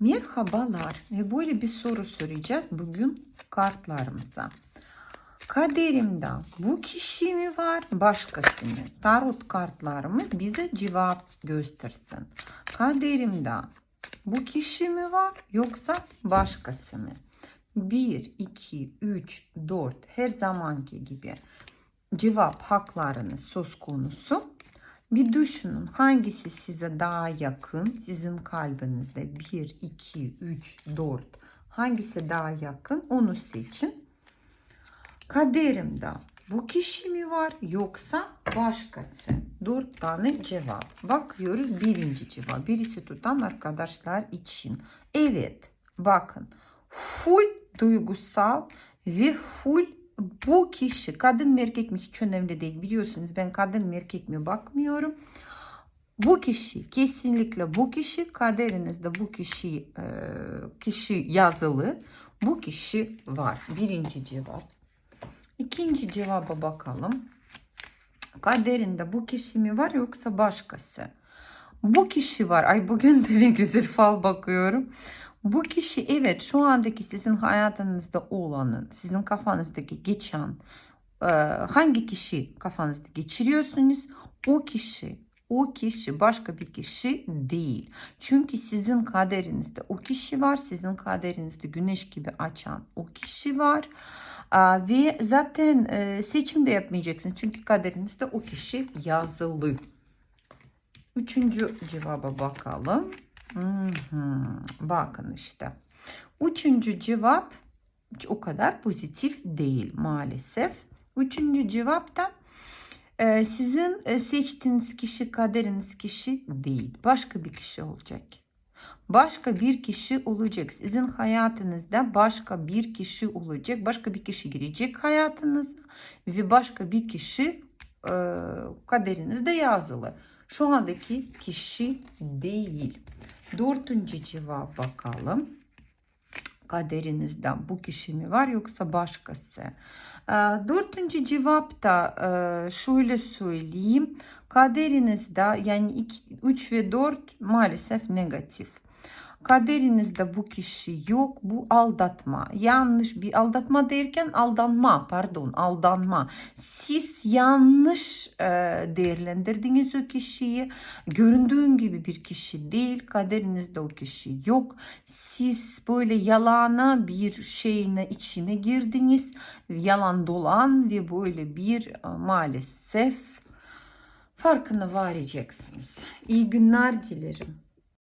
Merhabalar ve böyle bir soru soracağız bugün kartlarımıza. Kaderimde bu kişi mi var başkası mı? Tarot kartlarımız bize cevap göstersin. Kaderimde bu kişi mi var yoksa başkası mı? 1, 2, 3, 4 her zamanki gibi cevap haklarınız söz konusu. Bir düşünün hangisi size daha yakın sizin kalbinizde 1, 2, 3, 4 hangisi daha yakın onu seçin. Kaderimde bu kişi mi var yoksa başkası? Dört tane cevap. Bakıyoruz birinci cevap. Birisi tutan arkadaşlar için. Evet bakın full duygusal ve full bu kişi kadın mı erkek mi hiç önemli değil biliyorsunuz ben kadın mı erkek mi bakmıyorum. Bu kişi kesinlikle bu kişi kaderinizde bu kişi e, kişi yazılı bu kişi var. Birinci cevap. İkinci cevaba bakalım. Kaderinde bu kişi mi var yoksa başkası? Bu kişi var. Ay bugün de ne güzel fal bakıyorum. Bu kişi evet şu andaki sizin hayatınızda olanın, sizin kafanızdaki geçen e, hangi kişi kafanızda geçiriyorsunuz o kişi o kişi başka bir kişi değil. Çünkü sizin kaderinizde o kişi var. Sizin kaderinizde güneş gibi açan o kişi var. Aa, ve zaten e, seçim de yapmayacaksınız. Çünkü kaderinizde o kişi yazılı. Üçüncü cevaba bakalım. Hı hı. Bakın işte. Üçüncü cevap hiç o kadar pozitif değil maalesef. Üçüncü cevap da e, sizin e, seçtiğiniz kişi kaderiniz kişi değil. Başka bir kişi olacak. Başka bir kişi olacak. Sizin hayatınızda başka bir kişi olacak. Başka bir kişi girecek hayatınıza ve başka bir kişi e, kaderinizde yazılı. Şu andaki kişi değil. Dördüncü cevap bakalım. Kaderinizden bu kişi mi var yoksa başkası? Ee, Dördüncü cevap da e, şöyle söyleyeyim. Kaderinizde yani 3 ve 4 maalesef negatif. Kaderinizde bu kişi yok. Bu aldatma. Yanlış bir aldatma derken aldanma pardon aldanma. Siz yanlış e, değerlendirdiniz o kişiyi. Göründüğün gibi bir kişi değil. Kaderinizde o kişi yok. Siz böyle yalana bir şeyine içine girdiniz. Yalan dolan ve böyle bir e, maalesef farkına varacaksınız. İyi günler dilerim.